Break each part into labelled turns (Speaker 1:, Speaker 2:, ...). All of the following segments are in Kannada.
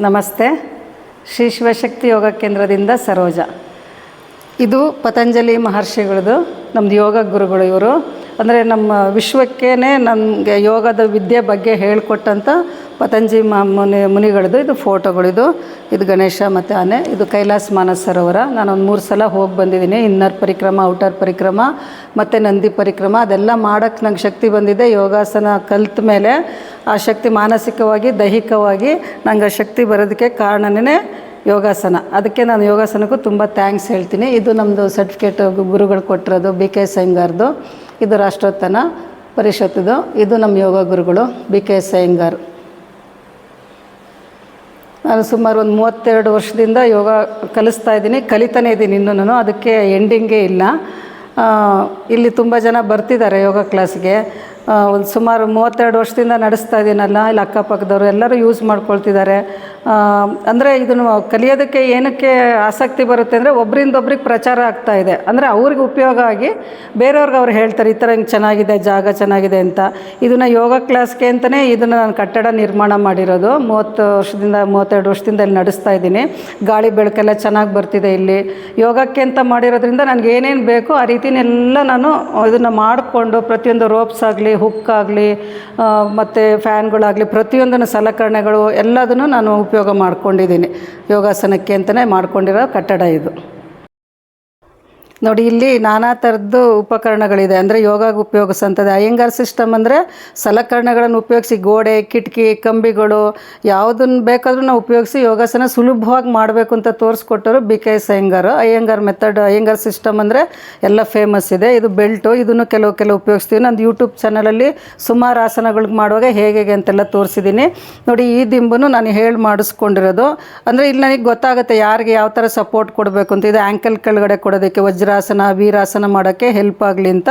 Speaker 1: ನಮಸ್ತೆ. ಶ್ರೀ ಶಿವಶಕ್ತಿ ಯೋಗ ಕೇಂದ್ರದಿಂದ ಸರೋಜ. ಇದು ಪತಂಜಲಿ ಮಹರ್ಷಿಗಳದು ನಮ್ಮದು ಯೋಗ ಗುರುಗಳು ಇವರು. ಅಂದರೆ ನಮ್ಮ ವಿಶ್ವಕ್ಕೇ ನಮಗೆ ಯೋಗದ ವಿದ್ಯೆ ಬಗ್ಗೆ ಹೇಳಿಕೊಟ್ಟಂಥ ಪತಂಜಿ ಮುನಿ ಮುನಿಗಳದ್ದು ಇದು ಫೋಟೋಗಳಿದು ಇದು. ಗಣೇಶ ಮತ್ತು ಆನೆ. ಇದು ಕೈಲಾಸ ನಾನು ಒಂದು ಮೂರು ಸಲ ಹೋಗಿ ಬಂದಿದ್ದೀನಿ. ಇನ್ನರ್ ಪರಿಕ್ರಮ, ಔಟರ್ ಪರಿಕ್ರಮ ಮತ್ತು ನಂದಿ ಪರಿಕ್ರಮ. ಅದೆಲ್ಲ ಮಾಡೋಕ್ಕೆ ನಂಗೆ ಶಕ್ತಿ ಬಂದಿದೆ. ಯೋಗಾಸನ ಕಲ್ತ ಮೇಲೆ ಆ ಶಕ್ತಿ ಮಾನಸಿಕವಾಗಿ, ದೈಹಿಕವಾಗಿ ನಂಗೆ ಶಕ್ತಿ ಬರೋದಕ್ಕೆ ಕಾರಣನೇ ಯೋಗಾಸನ. ಅದಕ್ಕೆ ನಾನು ಯೋಗಾಸನಕ್ಕೂ ತುಂಬ ಥ್ಯಾಂಕ್ಸ್ ಹೇಳ್ತೀನಿ. ಇದು ನಮ್ಮದು ಸರ್ಟಿಫಿಕೇಟ್ ಗುರುಗಳು ಕೊಟ್ಟಿರೋದು ಬಿ ಕೆ ಎಸ್ ಅಯ್ಯಂಗಾರ್ದು ಇದು ರಾಷ್ಟ್ರೋತ್ಥಾನ ಪರಿಷತ್ತದು. ಇದು ನಮ್ಮ ಯೋಗ ಗುರುಗಳು ಬಿ ಕೆ ಎಸ್ ಅಯ್ಯಂಗಾರ್ ನಾನು ಸುಮಾರು ಒಂದು ಮೂವತ್ತೆರಡು ವರ್ಷದಿಂದ ಯೋಗ ಕಲಿಸ್ತಾ ಇದ್ದೀನಿ. ಕಲಿತಾನೇ ಇದ್ದೀನಿ ಇನ್ನೂ ಅದಕ್ಕೆ ಎಂಡಿಂಗೇ ಇಲ್ಲ. ಇಲ್ಲಿ ತುಂಬ ಜನ ಬರ್ತಿದ್ದಾರೆ ಯೋಗ ಕ್ಲಾಸ್ಗೆ ಒಂದು ಸುಮಾರು ಮೂವತ್ತೆರಡು ವರ್ಷದಿಂದ ನಡೆಸ್ತಾ ಇದ್ದೀನಲ್ಲ. ಇಲ್ಲಿ ಅಕ್ಕಪಕ್ಕದವರು ಎಲ್ಲರೂ ಯೂಸ್ ಮಾಡ್ಕೊಳ್ತಿದ್ದಾರೆ. ಅಂದರೆ ಇದನ್ನು ಕಲಿಯೋದಕ್ಕೆ ಏನಕ್ಕೆ ಆಸಕ್ತಿ ಬರುತ್ತೆ ಅಂದರೆ ಒಬ್ಬರಿಂದ ಒಬ್ರಿಗೆ ಪ್ರಚಾರ ಆಗ್ತಾ ಇದೆ. ಅಂದರೆ ಅವ್ರಿಗೆ ಉಪಯೋಗ ಆಗಿ ಬೇರೆಯವ್ರಿಗೆ ಅವ್ರು ಹೇಳ್ತಾರೆ, ಈ ಥರ ಹಿಂಗೆ ಚೆನ್ನಾಗಿದೆ, ಜಾಗ ಚೆನ್ನಾಗಿದೆ ಅಂತ. ಇದನ್ನು ಯೋಗ ಕ್ಲಾಸ್ಗೆ ಅಂತಲೇ ಇದನ್ನು ನಾನು ಕಟ್ಟಡ ನಿರ್ಮಾಣ ಮಾಡಿರೋದು. ಮೂವತ್ತು ವರ್ಷದಿಂದ, ಮೂವತ್ತೆರಡು ವರ್ಷದಿಂದ ಇಲ್ಲಿ ನಡೆಸ್ತಾ ಇದ್ದೀನಿ. ಗಾಳಿ ಬೆಳಕೆಲ್ಲ ಚೆನ್ನಾಗಿ ಬರ್ತಿದೆ ಇಲ್ಲಿ. ಯೋಗಕ್ಕೆ ಅಂತ ಮಾಡಿರೋದ್ರಿಂದ ನನಗೆ ಏನೇನು ಬೇಕೋ ಆ ರೀತಿನೆಲ್ಲ ನಾನು ಇದನ್ನು ಮಾಡಿಕೊಂಡು ಪ್ರತಿಯೊಂದು ರೋಪ್ಸ್ ಆಗಲಿ, ಹುಕ್ ಆಗಲಿ ಮತ್ತು ಫ್ಯಾನ್ಗಳಾಗಲಿ, ಪ್ರತಿಯೊಂದನ್ನು ಸಲಕರಣೆಗಳು ಎಲ್ಲದನ್ನು ನಾನು ಉಪಯೋಗ ಮಾಡ್ಕೊಂಡಿದ್ದೀನಿ ಯೋಗಾಸನಕ್ಕೆ ಅಂತಲೇ ಮಾಡ್ಕೊಂಡಿರೋ ಕಟ್ಟಡ ಇದು. ನೋಡಿ, ಇಲ್ಲಿ ನಾನಾ ಥರದ್ದು ಉಪಕರಣಗಳಿದೆ. ಅಂದರೆ ಯೋಗಾಗ ಉಪಯೋಗಿಸೋಂಥದ್ದು ಅಯ್ಯಂಗಾರ್ ಸಿಸ್ಟಮ್ ಅಂದರೆ ಸಲಕರಣೆಗಳನ್ನು ಉಪಯೋಗಿಸಿ, ಗೋಡೆ, ಕಿಟಕಿ, ಕಂಬಿಗಳು ಯಾವುದನ್ನು ಬೇಕಾದರೂ ನಾವು ಉಪಯೋಗಿಸಿ ಯೋಗಾಸನ ಸುಲಭವಾಗಿ ಮಾಡಬೇಕು ಅಂತ ತೋರಿಸ್ಕೊಟ್ಟರು B K S Iyengar. Iyengar method Iyengar system ಅಂದರೆ ಎಲ್ಲ ಫೇಮಸ್ ಇದೆ. ಇದು ಬೆಲ್ಟು, ಇದನ್ನು ಕೆಲವು ಕೆಲವು ಉಪಯೋಗಿಸ್ತೀವಿ. ನಂದು ಯೂಟ್ಯೂಬ್ ಚಾನಲಲ್ಲಿ ಸುಮಾರು ಆಸನಗಳಿಗೆ ಮಾಡುವಾಗ ಹೇಗೆ ಹೇಗೆ ಅಂತೆಲ್ಲ ತೋರಿಸಿದ್ದೀನಿ ನೋಡಿ, ಈ ದಿಂಬನ್ನು ನಾನು ಹೇಳಿ ಮಾಡಿಸ್ಕೊಂಡಿರೋದು. ಅಂದರೆ ಇಲ್ಲಿ ನನಗೆ ಗೊತ್ತಾಗುತ್ತೆ ಯಾರಿಗೆ ಯಾವ ಥರ ಸಪೋರ್ಟ್ ಕೊಡಬೇಕು ಅಂತ. ಇದು ಆ್ಯಂಕಲ್ ಕೆಳಗಡೆ ಕೊಡೋದಕ್ಕೆ ವಜ್ರಾಸನ ವೀರಾಸನ ಮಾಡೋಕ್ಕೆ ಹೆಲ್ಪ್ ಆಗಲಿ ಅಂತ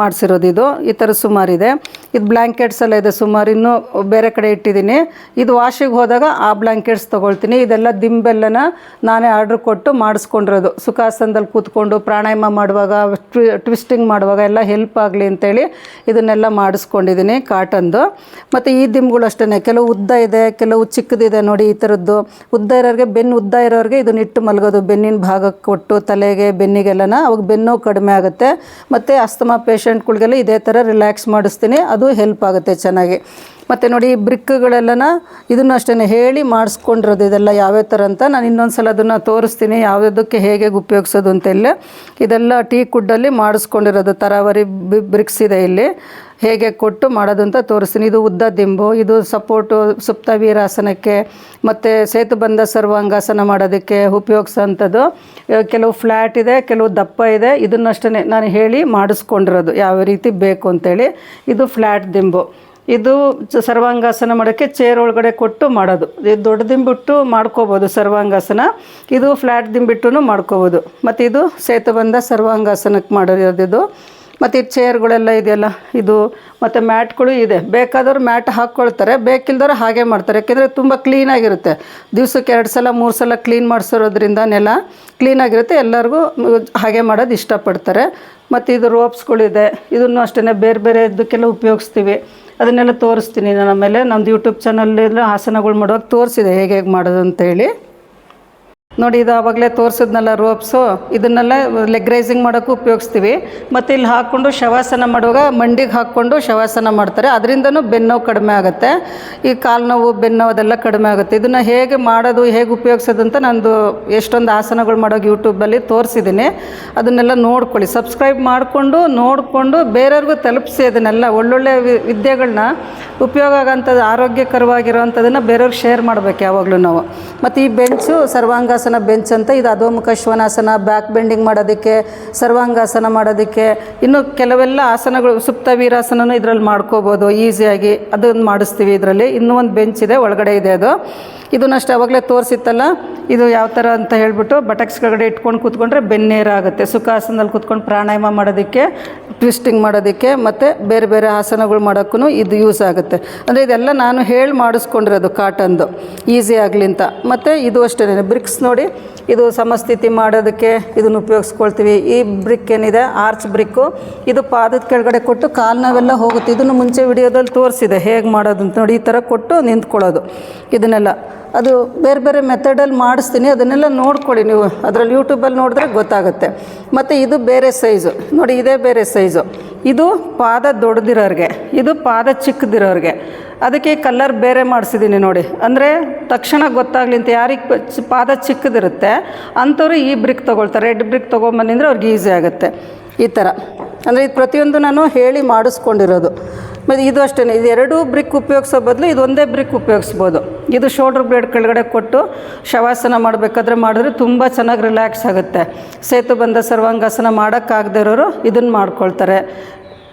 Speaker 1: ಮಾಡಿಸಿರೋದು ಇದು. ಈ ಥರ ಸುಮಾರಿದೆ ಇದು. ಬ್ಲ್ಯಾಂಕೆಟ್ಸ್ ಎಲ್ಲ ಇದೆ ಸುಮಾರು. ಇನ್ನೂ ಬೇರೆ ಕಡೆ ಇಟ್ಟಿದ್ದೀನಿ ಇದು ವಾಶಿಗೆ ಹೋದಾಗ ಆ ಬ್ಲ್ಯಾಂಕೆಟ್ಸ್ ತೊಗೊಳ್ತೀನಿ. ಇದೆಲ್ಲ ದಿಂಬೆಲ್ಲನ ನಾನೇ ಆರ್ಡ್ರ್ ಕೊಟ್ಟು ಮಾಡಿಸ್ಕೊಂಡಿರೋದು. ಸುಖಾಸನದಲ್ಲಿ ಕೂತ್ಕೊಂಡು ಪ್ರಾಣಾಯಾಮ ಮಾಡುವಾಗ ಟ್ವಿಸ್ಟಿಂಗ್ ಮಾಡುವಾಗ ಎಲ್ಲ ಹೆಲ್ಪ್ ಆಗಲಿ ಅಂತೇಳಿ ಇದನ್ನೆಲ್ಲ ಮಾಡಿಸ್ಕೊಂಡಿದ್ದೀನಿ ಕಾಟನ್ದು. ಮತ್ತು ಈ ದಿಂಬುಗಳು ಅಷ್ಟೇ ಕೆಲವು ಉದ್ದ ಇದೆ, ಕೆಲವು ಚಿಕ್ಕದಿದೆ ನೋಡಿ ಈ ಥರದ್ದು ಉದ್ದ ಇರೋರಿಗೆ ಬೆನ್ನು ಉದ್ದ ಇರೋರಿಗೆ ಇದನ್ನ ಇಟ್ಟು ಮಲಗೋದು. ಬೆನ್ನಿನ ಭಾಗಕ್ಕೆ ಕೊಟ್ಟು ತಲೆಗೆ, ಬೆನ್ನಿಗೆಲ್ಲನ ಅವಾಗ ಬೆನ್ನು ಕಡಿಮೆ ಆಗುತ್ತೆ. ಮತ್ತು ಅಸ್ತಮಾ ಪೇಷಂಟ್ಗಳಿಗೆಲ್ಲ ಇದೇ ಥರ ರಿಲ್ಯಾಕ್ಸ್ ಮಾಡಿಸ್ತೀನಿ, ಅದು ಹೆಲ್ಪ್ ಆಗುತ್ತೆ ಚೆನ್ನಾಗಿ. ಮತ್ತು ನೋಡಿ, ಈ ಬ್ರಿಕ್ಗಳೆಲ್ಲನ ಇದನ್ನು ಅಷ್ಟೇ ಹೇಳಿ ಮಾಡಿಸ್ಕೊಂಡಿರೋದು ಇದೆಲ್ಲ ಯಾವ್ಯಾವ ಥರ ಅಂತ ನಾನು ಇನ್ನೊಂದು ಸಲ ಅದನ್ನು ತೋರಿಸ್ತೀನಿ ಯಾವುದಕ್ಕೆ ಹೇಗೆ ಉಪಯೋಗಿಸೋದು ಅಂತೆಲ್ಲ ಇದೆಲ್ಲ ಟೀ ಕುಡ್ಡಲ್ಲಿ ಮಾಡಿಸ್ಕೊಂಡಿರೋದು, ತರಾವರಿ ಬ್ರಿಕ್ಸ್ ಇದೆ ಇಲ್ಲಿ. ಹೇಗೆ ಕೊಟ್ಟು ಮಾಡೋದು ಅಂತ ತೋರಿಸ್ತೀನಿ. ಇದು ಉದ್ದ ದಿಂಬು, ಇದು ಸಪೋರ್ಟು ಸುಪ್ತ ವೀರಾಸನಕ್ಕೆ, ಮತ್ತು ಸೇತುಬಂಧ ಸರ್ವಾಂಗಾಸನ ಮಾಡೋದಕ್ಕೆ ಉಪಯೋಗಿಸೋಂಥದ್ದು. ಕೆಲವು ಫ್ಲ್ಯಾಟ್ ಇದೆ, ಕೆಲವು ದಪ್ಪ ಇದೆ. ಇದನ್ನಷ್ಟೇ ನಾನು ಹೇಳಿ ಮಾಡಿಸ್ಕೊಂಡಿರೋದು. ಯಾವ ರೀತಿ ಬೇಕು ಅಂತೇಳಿ ಇದು ಫ್ಲ್ಯಾಟ್ ದಿಂಬು. ಇದು ಸರ್ವಾಂಗಾಸನ ಮಾಡೋಕ್ಕೆ ಚೇರ್ ಒಳಗಡೆ ಕೊಟ್ಟು ಮಾಡೋದು. ಇದು ದೊಡ್ಡ ದಿಂಬಿಟ್ಟು ಮಾಡ್ಕೋಬೋದು ಸರ್ವಾಂಗಾಸನ. ಇದು ಫ್ಲ್ಯಾಟ್ ದಿಂಬಿಟ್ಟು ಮಾಡ್ಕೋಬೋದು. ಮತ್ತು ಇದು ಸೇತುಬಂಧ ಸರ್ವಾಂಗಾಸನಕ್ಕೆ ಮಾಡಿರೋದು ಇದು. ಮತ್ತು ಇದು ಚೇರ್ಗಳೆಲ್ಲ ಇದೆಯಲ್ಲ, ಇದು ಮತ್ತು ಮ್ಯಾಟ್ಗಳು ಇದೆ. ಬೇಕಾದವ್ರು ಮ್ಯಾಟ್ ಹಾಕ್ಕೊಳ್ತಾರೆ, ಬೇಕಿಲ್ದವ್ರು ಹಾಗೆ ಮಾಡ್ತಾರೆ. ಯಾಕೆಂದರೆ ತುಂಬ ಕ್ಲೀನಾಗಿರುತ್ತೆ ದಿವ್ಸಕ್ಕೆ ಎರಡು ಸಲ, ಮೂರು ಸಲ ಕ್ಲೀನ್ ಮಾಡಿಸೋದ್ರಿಂದ ನೆಲ ಕ್ಲೀನಾಗಿರುತ್ತೆ ಎಲ್ಲರಿಗೂ ಹಾಗೆ ಮಾಡೋದು ಇಷ್ಟಪಡ್ತಾರೆ. ಮತ್ತು ಇದು ರೋಪ್ಸ್ಗಳಿದೆ ಇದನ್ನು ಅಷ್ಟೇ ಬೇರೆ ಬೇರೆ ಇದಕ್ಕೆಲ್ಲ ಉಪಯೋಗಿಸ್ತೀವಿ. ಅದನ್ನೆಲ್ಲ ತೋರಿಸ್ತೀನಿ ನಾನು ಆಮೇಲೆ. ನಮ್ಮದು ಯೂಟ್ಯೂಬ್ ಚಾನಲ್ ಆಸನಗಳು ಮಾಡುವಾಗ ತೋರಿಸಿದೆ ಹೇಗೆ ಹೇಗೆ ಮಾಡೋದು ಅಂತೇಳಿ. ನೋಡಿ, ಇದು ಆವಾಗಲೇ ತೋರಿಸಿದ್ನಲ್ಲ ರೋಪ್ಸು. ಇದನ್ನೆಲ್ಲ ಲೆಗ್ ರೈಸಿಂಗ್ ಮಾಡೋಕ್ಕೂ ಉಪಯೋಗಿಸ್ತೀವಿ. ಮತ್ತು ಇಲ್ಲಿ ಹಾಕ್ಕೊಂಡು ಶವಾಸನ ಮಾಡುವಾಗ ಮಂಡಿಗೆ ಹಾಕ್ಕೊಂಡು ಶವಾಸನ ಮಾಡ್ತಾರೆ. ಅದರಿಂದನೂ ಬೆನ್ನೋವು ಕಡಿಮೆ ಆಗುತ್ತೆ. ಈ ಕಾಲು ನೋವು ಬೆನ್ನೋವು ಅದೆಲ್ಲ ಕಡಿಮೆ ಆಗುತ್ತೆ. ಇದನ್ನು ಹೇಗೆ ಮಾಡೋದು, ಹೇಗೆ ಉಪಯೋಗಿಸೋದು ಅಂತ ನಂದು ಎಷ್ಟೊಂದು ಆಸನಗಳು ಮಾಡೋಕೆ ಯೂಟ್ಯೂಬಲ್ಲಿ ತೋರಿಸಿದ್ದೀನಿ. ಅದನ್ನೆಲ್ಲ ನೋಡ್ಕೊಳ್ಳಿ. ಸಬ್ಸ್ಕ್ರೈಬ್ ಮಾಡಿಕೊಂಡು, ನೋಡಿಕೊಂಡು ಬೇರೆಯವ್ರಿಗೂ ತಲುಪಿಸಿ ಅದನ್ನೆಲ್ಲ. ಒಳ್ಳೊಳ್ಳೆ ವಿದ್ಯೆಗಳನ್ನ ಉಪಯೋಗ ಆಗೋಂಥದ್ದು, ಆರೋಗ್ಯಕರವಾಗಿರೋವಂಥದ್ದನ್ನು ಬೇರೆಯವ್ರಿಗೆ ಶೇರ್ ಮಾಡಬೇಕು ಯಾವಾಗಲೂ ನಾವು. ಮತ್ತು ಈ ಬೆಂಚು ಸರ್ವಾಂಗಾಸನ ಬೆಂಚ್ ಅಂತ ಇದು ಅಧೋಮುಖ ಶಿವನಾಸನ ಬ್ಯಾಕ್ ಬೆಂಡಿಂಗ್ ಮಾಡೋದಕ್ಕೆ, ಸರ್ವಾಂಗಾಸನ ಮಾಡೋದಕ್ಕೆ, ಇನ್ನು ಕೆಲವೆಲ್ಲ ಆಸನಗಳು ಸುಪ್ತ ವೀರಾಸನನೂ ಇದರಲ್ಲಿ ಮಾಡ್ಕೋಬೋದು ಈಸಿಯಾಗಿ ಅದನ್ನು ಮಾಡಿಸ್ತೀವಿ ಇದರಲ್ಲಿ. ಇನ್ನೂ ಒಂದು ಬೆಂಚ್ ಇದೆ, ಒಳಗಡೆ ಇದೆ ಅದು. ಇದನ್ನಷ್ಟು ಅವಾಗಲೇ ತೋರಿಸಿತ್ತಲ್ಲ? ಇದು ಯಾವ ಥರ ಅಂತ ಹೇಳ್ಬಿಟ್ಟು ಬಟಕ್ಸ್ ಕೆಳಗಡೆ ಇಟ್ಕೊಂಡು ಕೂತ್ಕೊಂಡ್ರೆ ಬೆನ್ನೇರಾಗುತ್ತೆ ಸುಖಾಸನದಲ್ಲಿ ಕೂತ್ಕೊಂಡು ಪ್ರಾಣಾಯಾಮ ಮಾಡೋದಕ್ಕೆ, ಟ್ವಿಸ್ಟಿಂಗ್ ಮಾಡೋದಕ್ಕೆ ಮತ್ತು ಬೇರೆ ಬೇರೆ ಆಸನಗಳು ಮಾಡೋಕ್ಕೂ ಇದು ಯೂಸ್ ಆಗುತ್ತೆ. ಅಂದರೆ ಇದೆಲ್ಲ ನಾನು ಹೇಳಿ ಮಾಡಿಸ್ಕೊಂಡಿರೋದು ಕಾಟನ್ದು ಈಸಿ ಆಗಲಿ ಅಂತ. ಮತ್ತು ಇದು ಅಷ್ಟೇ ಬ್ರಿಕ್ಸ್ ನೋಡಿ, ಇದು ಸಮಸ್ಥಿತಿ ಮಾಡೋದಕ್ಕೆ ಇದನ್ನು ಉಪಯೋಗಿಸ್ಕೊಳ್ತೀವಿ. ಈ ಬ್ರಿಕ್ ಏನಿದೆ ಆರ್ಚ್ ಬ್ರಿಕ್ಕು ಇದು ಪಾದದ ಕೆಳಗಡೆ ಕೊಟ್ಟು ಕಾಲು ನಾವೆಲ್ಲ ಹೋಗುತ್ತೆ. ಇದನ್ನು ಮುಂಚೆ ವಿಡಿಯೋದಲ್ಲಿ ತೋರಿಸಿದೆ. ಹೇಗೆ ಮಾಡೋದು ಅಂತ ನೋಡಿ, ಈ ಥರ ಕೊಟ್ಟು ನಿಂತ್ಕೊಳ್ಳೋದು. ಇದನ್ನೆಲ್ಲ ಅದು ಬೇರೆ ಬೇರೆ ಮೆಥಡಲ್ಲಿ ಮಾಡಿಸ್ತೀನಿ, ಅದನ್ನೆಲ್ಲ ನೋಡ್ಕೊಳ್ಳಿ ನೀವು. ಅದರಲ್ಲಿ ಯೂಟ್ಯೂಬಲ್ಲಿ ನೋಡಿದ್ರೆ ಗೊತ್ತಾಗುತ್ತೆ. ಮತ್ತು ಇದು ಬೇರೆ ಸೈಜು. ನೋಡಿ, ಇದೇ ಬೇರೆ ಸೈಜು. ಇದು ಪಾದ ದೊಡ್ಡದಿರೋರಿಗೆ, ಇದು ಪಾದ ಚಿಕ್ಕದಿರೋರಿಗೆ. ಅದಕ್ಕೆ ಕಲರ್ ಬೇರೆ ಮಾಡಿಸಿದ್ದೀನಿ ನೋಡಿ. ಅಂದರೆ ತಕ್ಷಣ ಗೊತ್ತಾಗಲಿ ಅಂತ ಯಾರಿಗೆ ಪಾದ ಚಿಕ್ಕದಿರುತ್ತೆ, ಅಂಥವ್ರು ಈ ಬ್ರಿಕ್ ತೊಗೊಳ್ತಾರೆ. ರೆಡ್ ಬ್ರಿಕ್ ತೊಗೊಂಬಂದಿಂದ್ರೆ ಅವ್ರಿಗೆ ಈಸಿ ಆಗುತ್ತೆ. ಈ ಥರ. ಅಂದರೆ ಇದು ಪ್ರತಿಯೊಂದು ನಾನು ಹೇಳಿ ಮಾಡಿಸ್ಕೊಂಡಿರೋದು. ಮತ್ತು ಇದು ಅಷ್ಟೇ ಇದು ಎರಡೂ ಬ್ರಿಕ್ ಉಪಯೋಗಿಸೋ ಬದಲು ಇದು ಒಂದೇ ಬ್ರಿಕ್ ಉಪಯೋಗಿಸ್ಬೋದು. ಇದು ಶೋಲ್ಡ್ರ್ ಬ್ಲೇಡ್ ಕೆಳಗಡೆ ಕೊಟ್ಟು ಶವಾಸನ ಮಾಡಬೇಕಾದ್ರೆ ಮಾಡಿದ್ರೆ ತುಂಬ ಚೆನ್ನಾಗಿ ರಿಲ್ಯಾಕ್ಸ್ ಆಗುತ್ತೆ. ಸೇತು ಬಂದ ಸರ್ವಾಂಗಾಸನ ಮಾಡೋಕ್ಕಾಗದೇ ಇರೋರು ಇದನ್ನು ಮಾಡ್ಕೊಳ್ತಾರೆ.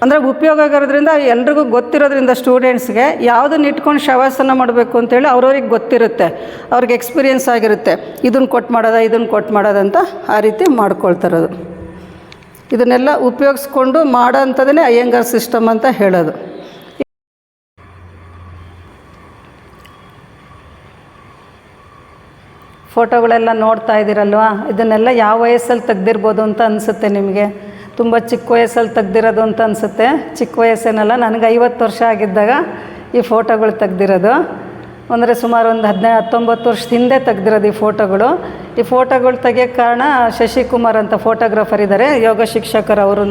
Speaker 1: ಅಂದರೆ ಉಪಯೋಗ ಆಗಿರೋದ್ರಿಂದ ಎಲ್ರಿಗೂ ಗೊತ್ತಿರೋದ್ರಿಂದ ಸ್ಟೂಡೆಂಟ್ಸ್ಗೆ ಯಾವುದನ್ನು ಇಟ್ಕೊಂಡು ಶವಾಸನ ಮಾಡಬೇಕು ಅಂತೇಳಿ ಅವ್ರವ್ರಿಗೆ ಗೊತ್ತಿರುತ್ತೆ. ಅವ್ರಿಗೆ ಎಕ್ಸ್ಪೀರಿಯೆನ್ಸ್ ಆಗಿರುತ್ತೆ. ಇದನ್ನು ಕೊಟ್ಟು ಮಾಡೋದ ಇದನ್ನು ಕೊಟ್ಟು ಮಾಡೋದಂತ ಆ ರೀತಿ ಮಾಡ್ಕೊಳ್ತಾರೋದು. ಇದನ್ನೆಲ್ಲ ಉಪಯೋಗಿಸ್ಕೊಂಡು ಮಾಡೋ ಅಂಥದ್ದೇ ಅಯ್ಯಂಗಾರ್ ಸಿಸ್ಟಮ್ ಅಂತ ಹೇಳೋದು. ಫೋಟೋಗಳೆಲ್ಲ ನೋಡ್ತಾ ಇದ್ದೀರಲ್ವಾ? ಇದನ್ನೆಲ್ಲ ಯಾವ ವಯಸ್ಸಲ್ಲಿ ತೆಗ್ದಿರ್ಬೋದು ಅಂತ ಅನಿಸುತ್ತೆ ನಿಮಗೆ? ತುಂಬ ಚಿಕ್ಕ ವಯಸ್ಸಲ್ಲಿ ತೆಗ್ದಿರೋದು ಅಂತ ಅನಿಸುತ್ತೆ. ಚಿಕ್ಕ ವಯಸ್ಸೇನಲ್ಲ, ನನಗೆ ಐವತ್ತು ವರ್ಷ ಆಗಿದ್ದಾಗ ಈ ಫೋಟೋಗಳು ತೆಗ್ದಿರೋದು. ಅಂದರೆ ಸುಮಾರು ಒಂದು ಹದಿನೈದು, ಹತ್ತೊಂಬತ್ತು ವರ್ಷದ ಹಿಂದೆ ತೆಗ್ದಿರೋದು ಈ ಫೋಟೋಗಳು. ಈ ಫೋಟೋಗಳು ತೆಗಿಯೋಕ್ಕೆ ಕಾರಣ ಶಶಿಕುಮಾರ್ ಅಂತ ಫೋಟೋಗ್ರಾಫರ್ ಇದ್ದಾರೆ, ಯೋಗ ಶಿಕ್ಷಕರು ಅವರು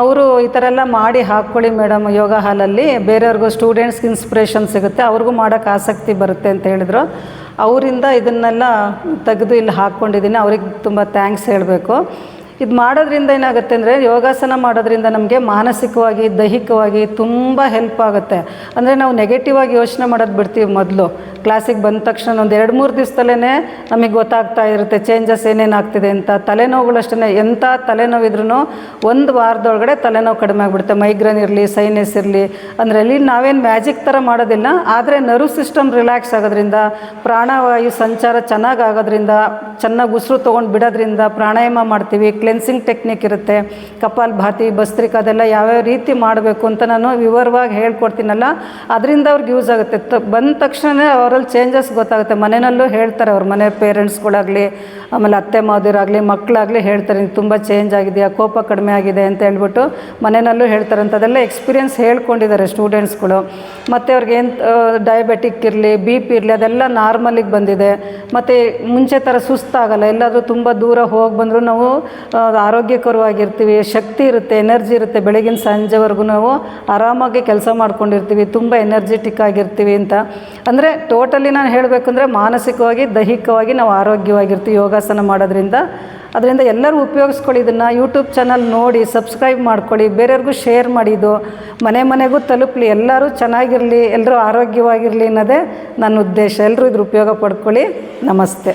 Speaker 1: ಅವರು ಈ ಥರ ಎಲ್ಲ ಮಾಡಿ ಹಾಕ್ಕೊಳ್ಳಿ ಮೇಡಮ್ ಯೋಗ ಹಾಲಲ್ಲಿ. ಬೇರೆಯವ್ರಿಗೂ ಸ್ಟೂಡೆಂಟ್ಸ್ಗೆ ಇನ್ಸ್ಪಿರೇಷನ್ ಸಿಗುತ್ತೆ, ಅವ್ರಿಗೂ ಮಾಡೋಕ್ಕೆ ಆಸಕ್ತಿ ಬರುತ್ತೆ ಅಂತ ಹೇಳಿದರು. ಅವರಿಂದ ಇದನ್ನೆಲ್ಲ ತೆಗೆದು ಇಲ್ಲಿ ಹಾಕ್ಕೊಂಡಿದ್ದೀನಿ. ಅವ್ರಿಗೆ ತುಂಬ ಥ್ಯಾಂಕ್ಸ್ ಹೇಳಬೇಕು. ಇದು ಮಾಡೋದ್ರಿಂದ ಏನಾಗುತ್ತೆ ಅಂದರೆ ಯೋಗಾಸನ ಮಾಡೋದ್ರಿಂದ ನಮಗೆ ಮಾನಸಿಕವಾಗಿ, ದೈಹಿಕವಾಗಿ ತುಂಬ ಹೆಲ್ಪ್ ಆಗುತ್ತೆ. ಅಂದರೆ ನಾವು ನೆಗೆಟಿವ್ ಆಗಿ ಯೋಚನೆ ಮಾಡೋದು ಬಿಡ್ತೀವಿ ಮೊದಲು. ಕ್ಲಾಸಿಗೆ ಬಂದ ತಕ್ಷಣ ಒಂದು ಎರಡು ಮೂರು ದಿವಸದಲ್ಲೇ ನಮಗೆ ಗೊತ್ತಾಗ್ತಾ ಇರುತ್ತೆ ಚೇಂಜಸ್ ಏನೇನಾಗ್ತಿದೆ ಅಂತ. ತಲೆನೋವುಗಳಷ್ಟೇ ಎಂಥ ತಲೆನೋವಿದ್ರೂ ಒಂದು ವಾರದೊಳಗಡೆ ತಲೆನೋವು ಕಡಿಮೆ ಆಗಿಬಿಡುತ್ತೆ. ಮೈಗ್ರೇನ್ ಇರಲಿ ಸೈನಸ್ ಇರಲಿ. ಅಂದರೆ ಅಲ್ಲಿ ನಾವೇನು ಮ್ಯಾಜಿಕ್ ಥರ ಮಾಡೋದಿಲ್ಲ, ಆದರೆ ನರ್ವ್ ಸಿಸ್ಟಮ್ ರಿಲ್ಯಾಕ್ಸ್ ಆಗೋದ್ರಿಂದ, ಪ್ರಾಣವಾಯು ಸಂಚಾರ ಚೆನ್ನಾಗಿ ಆಗೋದ್ರಿಂದ, ಚೆನ್ನಾಗಿ ಉಸಿರು ತೊಗೊಂಡು ಬಿಡೋದ್ರಿಂದ ಪ್ರಾಣಾಯಾಮ ಮಾಡ್ತೀವಿ ಕ್ಲೆನ್ಸಿಂಗ್ ಟೆಕ್ನಿಕ್ ಇರುತ್ತೆ, ಕಪಾಲ್, ಭಾತಿ, ಭಸ್ತ್ರಿಕ ಅದೆಲ್ಲ ಯಾವ್ಯಾವ ರೀತಿ ಮಾಡಬೇಕು ಅಂತ ನಾನು ವಿವರವಾಗಿ ಹೇಳ್ಕೊಡ್ತೀನಲ್ಲ, ಅದರಿಂದ ಅವ್ರಿಗೆ ಯೂಸ್ ಆಗುತ್ತೆ. ತ, ಬಂದ ತಕ್ಷಣ ಅವರಲ್ಲಿ ಚೇಂಜಸ್ ಗೊತ್ತಾಗುತ್ತೆ. ಮನೆಯಲ್ಲೂ ಹೇಳ್ತಾರೆ ಅವ್ರ ಮನೆ ಪೇರೆಂಟ್ಸ್ಗಳಾಗಲಿ ಆಮೇಲೆ ಅತ್ತೆ ಮಾದಿರಾಗಲಿ ಮಕ್ಕಳಾಗಲಿ ಹೇಳ್ತಾರೆ ತುಂಬ ಚೇಂಜ್ ಆಗಿದೆಯಾ, ಕೋಪ ಕಡಿಮೆ ಆಗಿದೆ ಅಂತ ಹೇಳ್ಬಿಟ್ಟು ಮನೆಯಲ್ಲೂ ಹೇಳ್ತಾರೆ ಅಂತ ಅದೆಲ್ಲ ಎಕ್ಸ್ಪೀರಿಯನ್ಸ್ ಹೇಳ್ಕೊಂಡಿದ್ದಾರೆ ಸ್ಟೂಡೆಂಟ್ಸ್ಗಳು ಮತ್ತು ಅವ್ರಿಗೆ ಏನು ಡಯಾಬೆಟಿಕ್ ಇರಲಿ ಬಿ ಪಿ ಇರಲಿ, ಅದೆಲ್ಲ ನಾರ್ಮಲಿಗೆ ಬಂದಿದೆ. ಮತ್ತು ಮುಂಚೆ ಥರ ಸುಸ್ತಾಗಲ್ಲ, ಎಲ್ಲಾದರೂ ತುಂಬ ದೂರ ಹೋಗಿ ಬಂದರೂ ನಾವು ಆರೋಗ್ಯಕರವಾಗಿರ್ತೀವಿ, ಶಕ್ತಿ ಇರುತ್ತೆ, ಎನರ್ಜಿ ಇರುತ್ತೆ, ಬೆಳಗಿನ ಸಂಜೆವರೆಗೂ ನಾವು ಆರಾಮಾಗಿ ಕೆಲಸ ಮಾಡ್ಕೊಂಡಿರ್ತೀವಿ, ತುಂಬ ಎನರ್ಜೆಟಿಕ್ ಆಗಿರ್ತೀವಿ ಅಂತ. ಅಂದರೆ ಟೋಟಲಿ ನಾನು ಹೇಳಬೇಕಂದ್ರೆ ಮಾನಸಿಕವಾಗಿ, ದೈಹಿಕವಾಗಿ ನಾವು ಆರೋಗ್ಯವಾಗಿರ್ತೀವಿ ಯೋಗಾಸನ ಮಾಡೋದ್ರಿಂದ. ಅದರಿಂದ ಎಲ್ಲರೂ ಉಪಯೋಗಿಸ್ಕೊಳ್ಳಿ ಇದನ್ನು ಯೂಟ್ಯೂಬ್ ಚಾನಲ್ ನೋಡಿ ಸಬ್ಸ್ಕ್ರೈಬ್ ಮಾಡ್ಕೊಳ್ಳಿ, ಬೇರೆಯವ್ರಿಗೂ ಶೇರ್ ಮಾಡಿದ್ದು ಮನೆ ಮನೆಗೂ ತಲುಪಲಿ, ಎಲ್ಲರೂ ಚೆನ್ನಾಗಿರಲಿ, ಎಲ್ಲರೂ ಆರೋಗ್ಯವಾಗಿರಲಿ ಅನ್ನೋದೇ ನನ್ನ ಉದ್ದೇಶ. ಎಲ್ಲರೂ ಇದ್ರ ಉಪಯೋಗ ಪಡ್ಕೊಳ್ಳಿ. ನಮಸ್ತೆ.